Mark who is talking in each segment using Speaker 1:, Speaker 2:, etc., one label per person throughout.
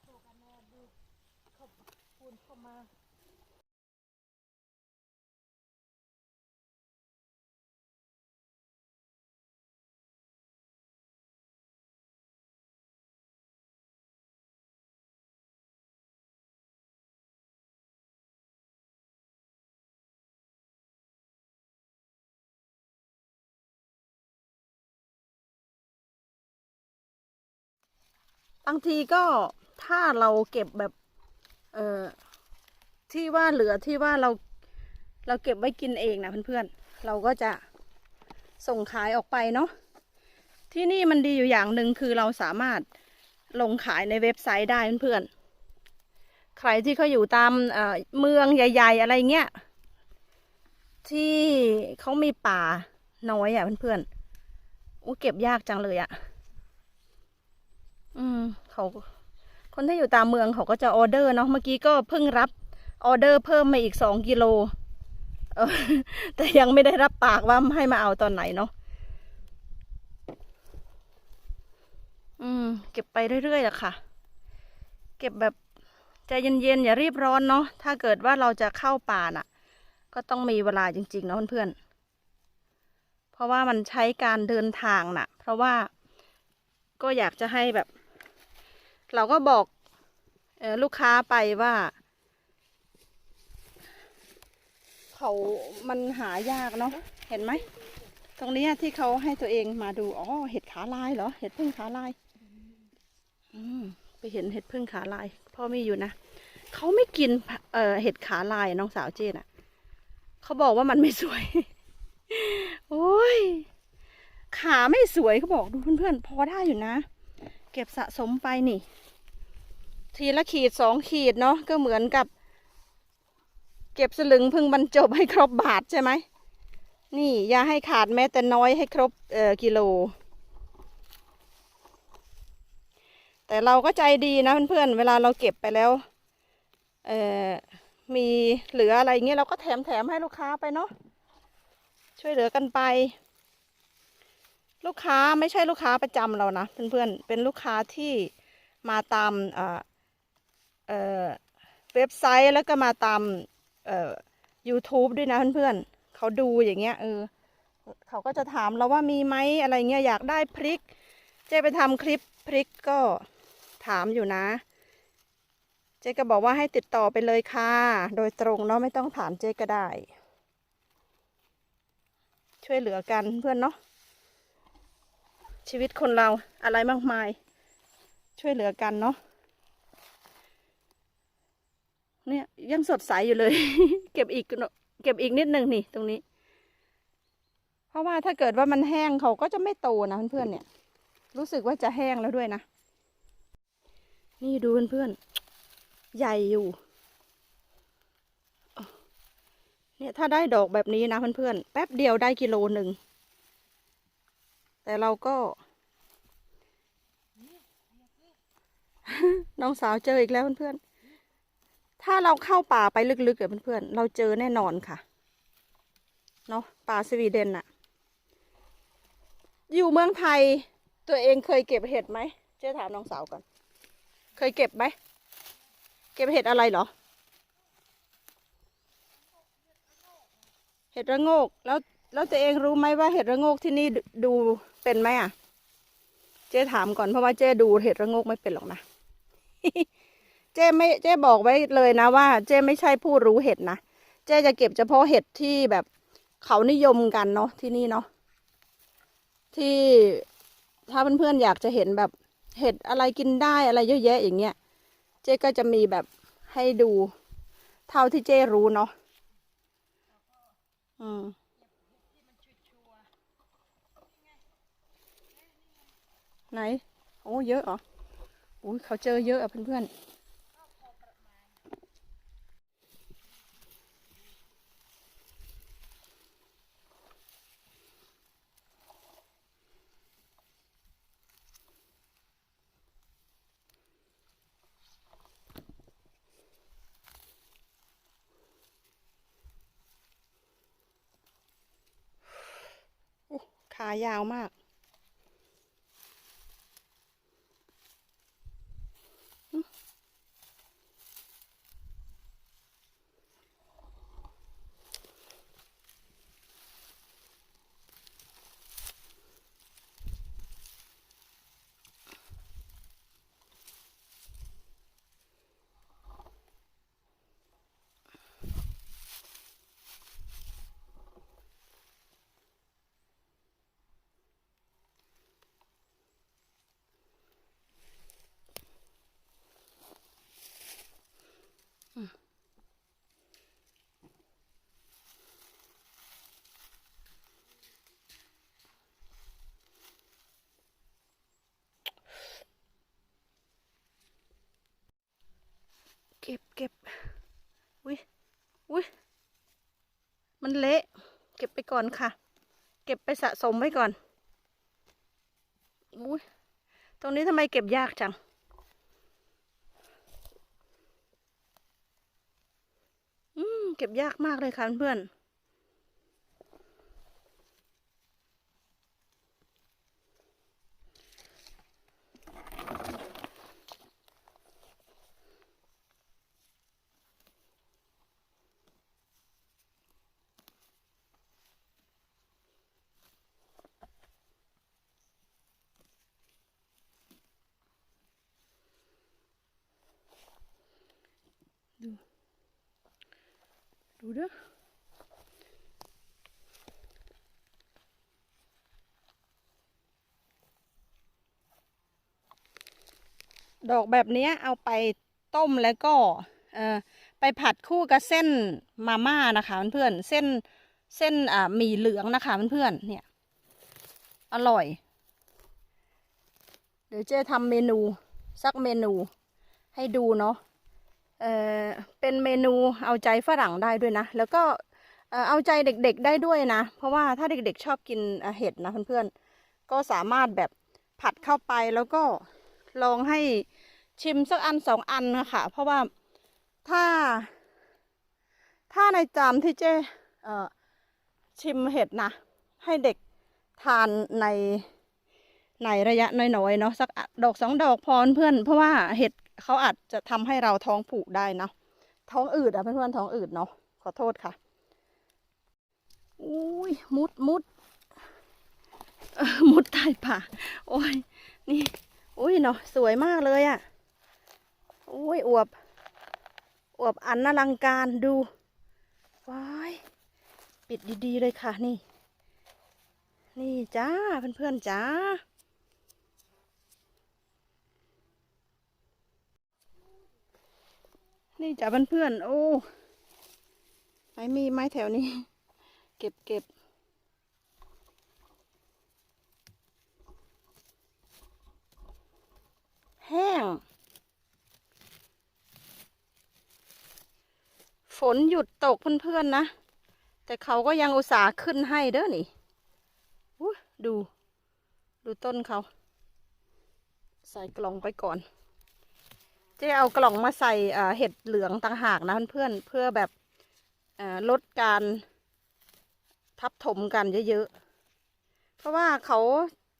Speaker 1: โคกันน่ดูเขาปูนเข้ามา
Speaker 2: บางทีก็ ถ้าเราเก็บแบบ เออที่ว่าเหลือที่ว่าเรา เราเก็บไว้กินเองนะเพื่อนๆ เราก็จะส่งขายออกไปเนาะ ที่นี่มันดีอยู่อย่างหนึ่งคือเราสามารถลงขายในเว็บไซต์ได้เพื่อนๆ ใครที่เขาอยู่ตามเอ่อเมืองใหญ่ ๆ อะไรเงี้ย ที่เขามีป่าน้อยอะ่ะเพื่อนๆโอ้เก็บยากจังเลยอะ่ะ อืมเขา คนที่อยู่ตามเมืองเขาก็จะออเดอร์เนาะเมื่อกี้ก็เพิ่งรับออเดอร์เพิ่มมาอีกสองกิโลแต่ยังไม่ได้รับปากว่าให้มาเอาตอนไหนเนาะอืม เก็บไปเรื่อยๆอะค่ะ เก็บแบบใจเย็นๆอย่ารีบร้อนเนาะถ้าเกิดว่าเราจะเข้าป่าน่ะ ก็ต้องมีเวลาจริงๆเนาะเพื่อนๆเพราะว่ามันใช้การเดินทางน่ะ เพราะว่าก็อยากจะให้แบบ เราก็บอกออลูกค้าไปว่า เขามันหายากเนาะเห็นไหม ตรงนี้ที่เขาให้ตัวเองมาดูอ๋อเห็ดขาลายเหรอ เห็ดพึ่งขาลาย อืมไปเห็นเห็ดพึ่งขาลายพ่อมีอยู่นะเขาไม่กินเอ่อเห็ดขาลายน้องสาวเจนอะเขาบอกว่ามันไม่สวย โอ้ยขาไม่สวยเขาบอกดูเพื่อนๆพอได้อยู่นะ เก็บสะสมไปนี่ ทีละขีดสองขีดเนาะก็เหมือนกับ เก็บสลึงพึ่งบรรจบให้ครบบาทใช่ไหม นี่อย่าให้ขาดแม้แต่น้อยให้ครบเอ่อกิโล แต่เราก็ใจดีนะเพื่อนๆเวลาเราเก็บไปแล้วเอ่อมีเหลืออะไรเงี้ยเราก็แถมแถมให้ลูกค้าไปเนาะช่วยเหลือกันไป ลูกค้าไม่ใช่ลูกค้าประจำเรานะเพื่อนๆเป็นลูกค้าที่มาตามเอ่อเอ่อเว็บไซต์แล้วก็มาตามเออ YouTube ด้วยนะเพื่อนๆเขาดูอย่างเงี้ยเออเขาก็จะถามเราว่ามีไหมอะไรเงี้ยอยากได้พริก เจ๊ไปทำคลิปพริกก็ถามอยู่นะ เจ๊ก็บอกว่าให้ติดต่อไปเลยค่ะ โดยตรงเนาะไม่ต้องถามเจ๊ก็ได้ ช่วยเหลือกันเพื่อนเนาะ ชีวิตคนเราอะไรมากมาย ช่วยเหลือกันเนาะเนี่ยยังสดใสอยู่เลย เก็บอีกเก็บอีกนิดหนึ่งนี่ตรงนี้ เพราะว่าถ้าเกิดว่ามันแห้งเขาก็จะไม่โตนะเพื่อนๆเนี่ย รู้สึกว่าจะแห้งแล้วด้วยนะ นี่ดูเพื่อนๆใหญ่อยู่เนี่ยถ้าได้ดอกแบบนี้นะเพื่อนๆแป๊บเดียวได้กิโลหนึ่ง แต่เราก็ น้องสาวเจออีกแล้วเพื่อนๆ ถ้าเราเข้าป่าไปลึกๆกับเพื่อนๆ เราเจอแน่นอนค่ะ เนาะป่าสวีเดนอะอยู่เมืองไทยตัวเองเคยเก็บเห็ดไหม เจ๊ถามน้องสาวก่อน เคยเก็บไหม เก็บเห็ดอะไรเหรอ เห็ดระโงก แล้ว แล้วตัวเองรู้ไหมว่าเห็ดระโงกที่นี่ดู เป็นไหมอะ เจ๊ถามก่อนเพราะว่าเจ๊ดูเห็ดระงกไม่เป็นหรอกนะ เจ๊ไม่เจ๊บอกไว้เลยนะว่า เจ๊ไม่ใช่ผู้รู้เห็ดนะ เจ๊จะเก็บเฉพาะเห็ดที่แบบเขานิยมกันเนาะที่นี่เนาะ ที่ถ้าเพื่อนๆอยากจะเห็นแบบเห็ดอะไรกินได้อะไรเยอะแยะอย่างเงี้ย เจ๊ก็จะมีแบบให้ดู เท่าที่เจ๊รู้เนาะ อืม ไหน โอ้เยอะเหรออุ้ยเขาเจอเยอะอะเพื่อนขายาวมาก มันเละ เก็บไปก่อนค่ะ เก็บไปสะสมไว้ก่อนอุ้ยตรงนี้ทำไมเก็บยากจัง อืม เก็บยากมากเลยค่ะเพื่อน ดูเด้อดอกแบบนี้เอาไปต้มแล้วก็ไปผัดคู่กับเส้นมาม่านะคะเพื่อนๆเส้นเส้นหมี่เหลืองนะคะเพื่อนเนี่ย อร่อย เดี๋ยวเจ๊ทำเมนู สักเมนูให้ดูเนาะ เออเป็นเมนูเอาใจฝรั่งได้ด้วยนะ แล้วก็เอาใจเด็กๆได้ด้วยนะ เพราะว่าถ้าเด็กๆชอบกินเห็ดนะเพื่อนๆ ก็สามารถแบบผัดเข้าไปแล้วก็ลองให้ชิมสักอันสองอันนะคะเพราะว่าถ้า ถ้าในจามที่เจ้ชิมเห็ดนะ ให้เด็กทานในในระยะน้อยๆเนาะสักดอกสองดอกพอเพื่อนเพราะว่าเห็ด เขาอาจจะทำให้เราท้องผูกได้นะท้องอืดอะเพื่อนๆท้องอืดเนาะขอโทษค่ะอุ้ยมุดมุดเออมุดใต้ป่าโอ้ยนี่อุ้ยเนาะสวยมากเลยอะ่ะอุ้ยอวบอวบอันอลังการดูว้ายปิดดีๆเลยค่ะนี่ นี่จ้าเพื่อนๆจ้า นี่จ้าเพื่อนๆโอ้ไหนมีไม้แถวนี้ เก็บเก็บแห้ง ฝนหยุดตกเพื่อนๆนะ แต่เขาก็ยังอุตส่าห์ขึ้นให้เด้อนี่ดู ดูต้นเขา ใส่กล่องไปก่อน จ๊เอากล่องมาใส่เห็ดเหลืองต่างหากนะเพื่อนๆเพื่อแบบเอ่อลดการทับถมกันเยอะๆ เพราะว่าเขา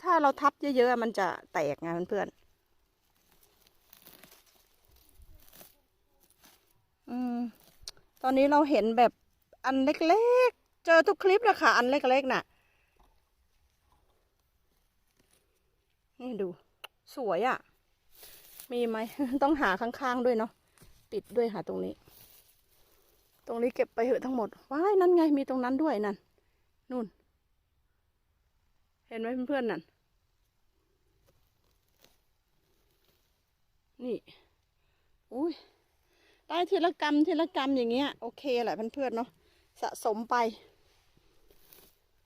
Speaker 2: ถ้าเราทับเยอะๆ มันจะแตกไงเพื่อนๆอืมตอนนี้เราเห็นแบบอันเล็กๆ เจอทุกคลิปเลยค่ะ อันเล็กๆน่ะ นี่ดู สวยอะ่ะ มีไหม ต้องหาข้างๆด้วยเนาะปิดด้วยค่ะตรงนี้ ตรงนี้เก็บไปเหอะทั้งหมดว้ายนั่นไงมีตรงนั้นด้วยนั่นนู่น เห็นไหมเพื่อนๆนั่นนี่อุ้ยได้ทีละกรรมทีละกรรมอย่างเงี้ยโอเคแหละเพื่อนๆเนาะสะสมไป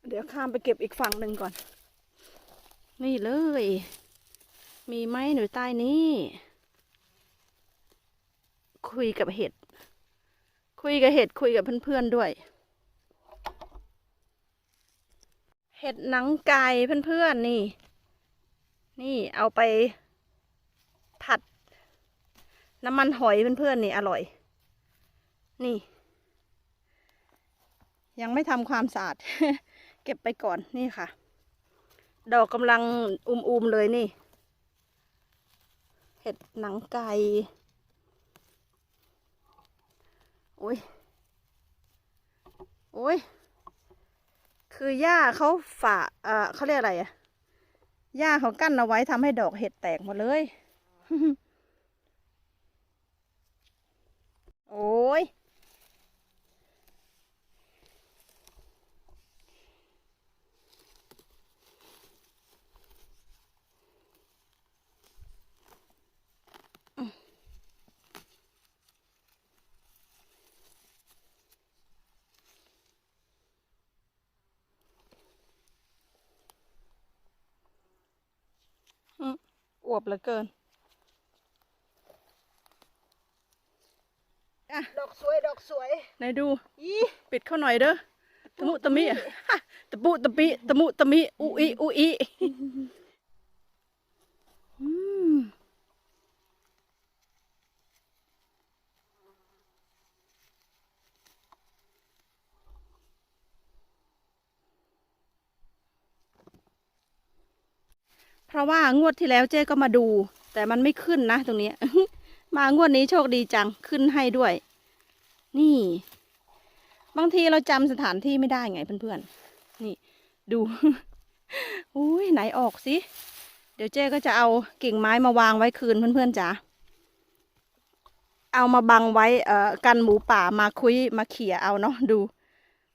Speaker 2: เดี๋ยวข้ามไปเก็บอีกฝั่งหนึ่งก่อน นี่เลย มีไหมหนูใต้นี้ คุยกับเห็ด คุยกับเห็ดคุยกับเพื่อนๆด้วย เห็ดหนังไก่เพื่อนๆนี่ นี่เอาไป ผัด น้ำมันหอยเพื่อนๆนี่อร่อย นี่ ยังไม่ทำความสะอาด เก็บไปก่อนนี่ค่ะ ดอกกำลังอุมๆเลยนี่ ห็ดหนังไก่โอ้ยโอ้ยคือหญ้าเขาฝาเอ่อเขาเรียกอะไรอะหญ้าเขากั้นเอาไว้ทำให้ดอกเห็ดแตกหมดเลย โอ้ย อืม อวบเหลือเกิน
Speaker 1: ดอกสวยดอกสวย
Speaker 2: ไหนดู
Speaker 1: อี
Speaker 2: ปิดเข้าหน่อยเด้อตะมุตะมิฮะตะปุตะปิตะมุตะมิอุอีอุอีอืม เพราะว่างวดที่แล้วเจ๊ก็มาดู แต่มันไม่ขึ้นนะตรงนี้ มางวดนี้โชคดีจังขึ้นให้ด้วย นี่ บางทีเราจำสถานที่ไม่ได้ไงเพื่อนๆ นี่ ดูอุ้ยไหนออกสิ เดี๋ยวเจ๊ก็จะเอากิ่งไม้มาวางไว้คืนเพื่อนๆจ๋าเอามาบังไว้เอ่อกันหมูป่ามาคุยมาเขี่ยเอาเนาะดู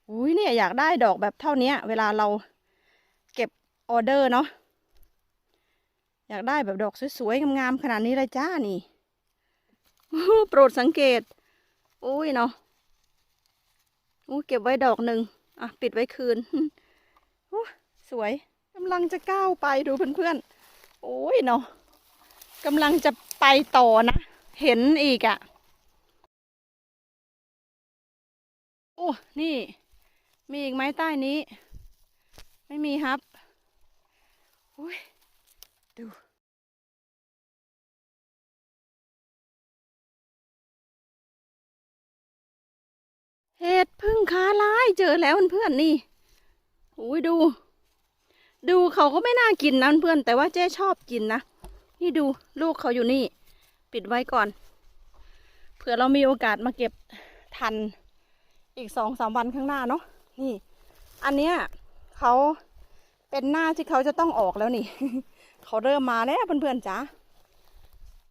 Speaker 2: อุ้ยเนี่ยอยากได้ดอกแบบเท่านี้เวลาเราเก็บออเดอร์เนาะ อยากได้แบบดอกสวยๆงามๆขนาดนี้เลยจ้านี่โปรดสังเกต อุ้ยเนาะอู้เก็บไว้ดอกหนึ่งอะปิดไว้คืนอู้สวยกำลังจะก้าวไปดูเพื่อนๆโอ้ยเนาะกำลังจะไปต่อนะ เห็นอีกอะ่ะโอ้นี่ มีอีกไหมใต้นี้ ไม่มีครับอุ้ยดู เห็ดพึ่งขาลายเจอแล้วเพื่อนนี่อุ้ยดู ดูเขาก็ไม่น่ากินนะเพื่อน แต่ว่าเจ๊ชอบกินนะ นี่ดูลูกเขาอยู่นี่ ปิดไว้ก่อน เผื่อเรามีโอกาสมาเก็บทันอีกสองสามวันข้างหน้าเนาะ นี่ อันเนี้ยเขาเป็นหน้าที่เขาจะต้องออกแล้วนี่ เขาเริ่มมาแล้วเพื่อนๆจ้า